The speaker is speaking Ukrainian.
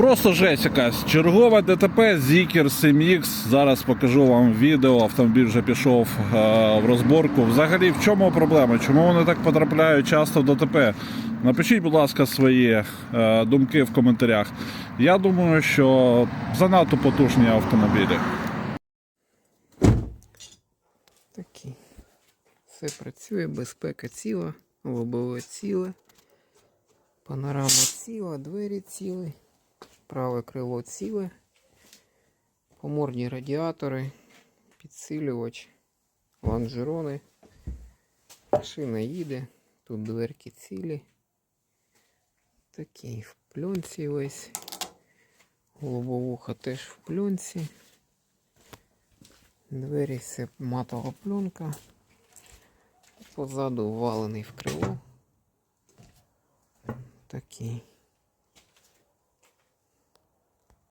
Просто жесть якась. Чергове ДТП Zikr 7X. Зараз покажу вам відео. Автомобіль вже пішов е, в розборку. Взагалі, в чому проблема? Чому вони так потрапляють часто в ДТП? Напишіть, будь ласка, свої е, думки в коментарях. Я думаю, що занадто потужні автомобілі. Такий. Все працює, безпека ціла, лобове ціле, панорама ціла, двері цілі, праве крило ціле, поморні радіатори, підсилювач, лонжерони, машина їде, тут дверки цілі. Такий в пленці весь. Лобовуха теж в пленці. Двері все матова пленка. Позаду валений в крило. Такий.